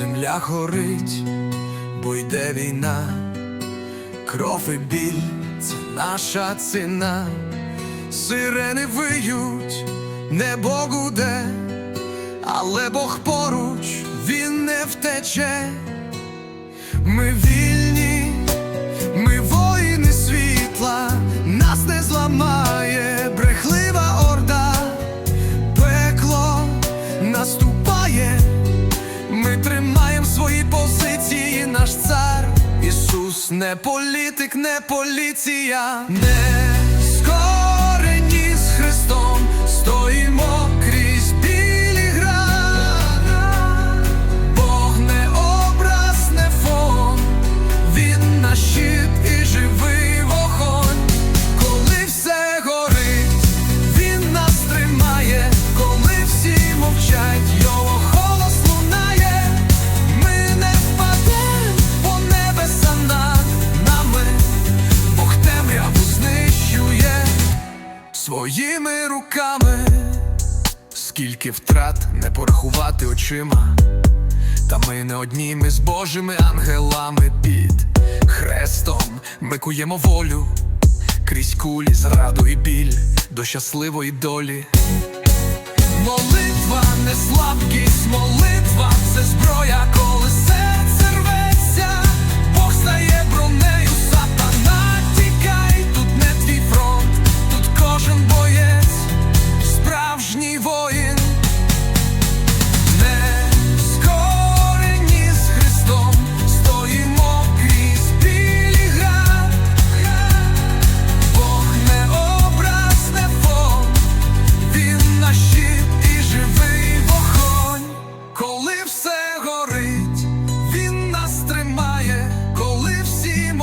Земля горить, бо йде війна, кров і біль це наша ціна, сирени виють, небо гуде, але Бог поруч, він не втече. Ми Не політик, не поліція, не скорені з Христом, своїми руками. Скільки втрат не порахувати очима, та ми не одні, ми з Божими ангелами під хрестом ми куємо волю крізь кулі, зраду і біль до щасливої долі. Молитва не слабкість, молитва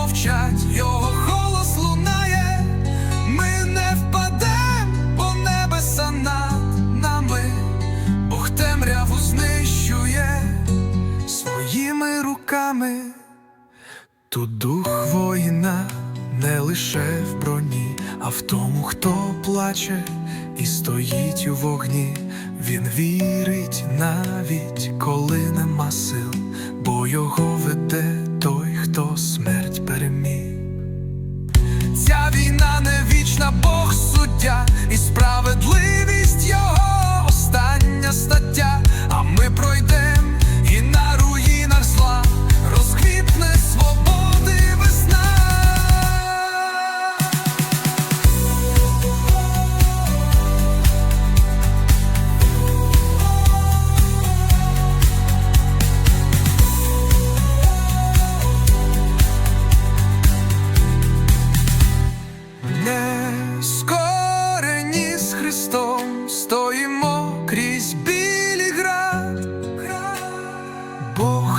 мовчать, його голос лунає. Ми не впадем, бо небеса над нами. Бог темряву знищує своїми руками. Тут дух воїна не лише в броні, а в тому, хто плаче і стоїть у вогні. Він вірить навіть коли нема сил, бо його веде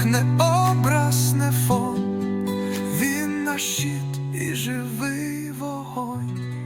не образ, не фон, він на щит і живий вогонь.